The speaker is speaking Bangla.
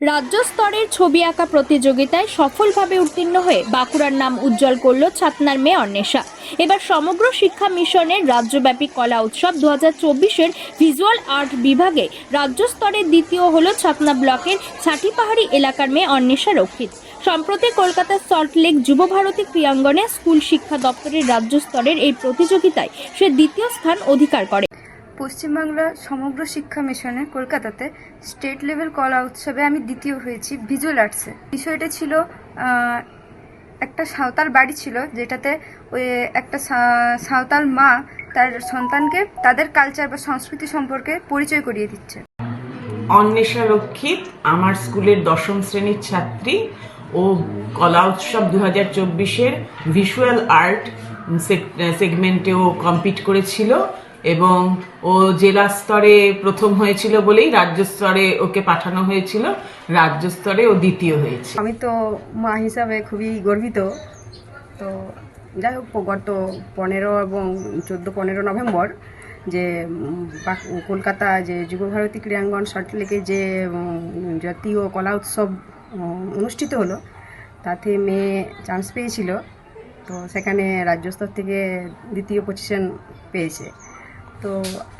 রাজ্য স্তরের ছবি আঁকা প্রতিযোগিতায় সফলভাবে উত্তীর্ণ হয়ে বাঁকুড়ার নাম উজ্জ্বল করল ছাতনার মেয়ে অন্বেষা এবার সমগ্র শিক্ষা মিশনের রাজ্যব্যাপী কলা উৎসব দু হাজার চব্বিশের ভিজুয়াল আর্ট বিভাগে রাজ্য স্তরের দ্বিতীয় হল ছাতনা ব্লকের ছাটিপাহাড়ি এলাকার মেয়ে অন্বেষা রক্ষিত। সম্প্রতি কলকাতার সল্টলেক যুবভারতী ক্রীড়াঙ্গনে স্কুল শিক্ষা দপ্তরের রাজ্য স্তরের এই প্রতিযোগিতায় সে দ্বিতীয় স্থান অধিকার করে। পশ্চিমবাংলা সমগ্র শিক্ষা মিশনে কলকাতাতে স্টেট লেভেল কলা উৎসবে আমি দ্বিতীয় হয়েছি ভিজুয়াল আর্টসে। বিষয়টা ছিল একটা সাঁওতাল বাড়ি ছিল যেটাতে ওই একটা সাঁওতাল মা তার সন্তানকে তাদের কালচার বা সংস্কৃতি সম্পর্কে পরিচয় করিয়ে দিচ্ছে। অন্বেষা রক্ষিত আমার স্কুলের দশম শ্রেণির ছাত্রী ও কলা উৎসব দু হাজার চব্বিশের ভিজুয়াল আর্ট সেগমেন্টেও কম্পিট করেছিল। এবং ও জেলা স্তরে প্রথম হয়েছিল বলেই রাজ্য স্তরে ওকে পাঠানো হয়েছিল। রাজ্য স্তরে ও দ্বিতীয় হয়েছে। আমি তো মা হিসাবে খুবই গর্বিত। তো যাই হোক, গত পনেরো এবং চোদ্দ, পনেরো নভেম্বর যে কলকাতা যে যুবভারতী ক্রীড়াঙ্গন সল্টলেকে যে জাতীয় কলা উৎসব অনুষ্ঠিত হলো, তাতে মেয়ে চান্স পেয়েছিল। তো সেখানে রাজ্যস্তর থেকে দ্বিতীয় পজিশন পেয়েছে। তো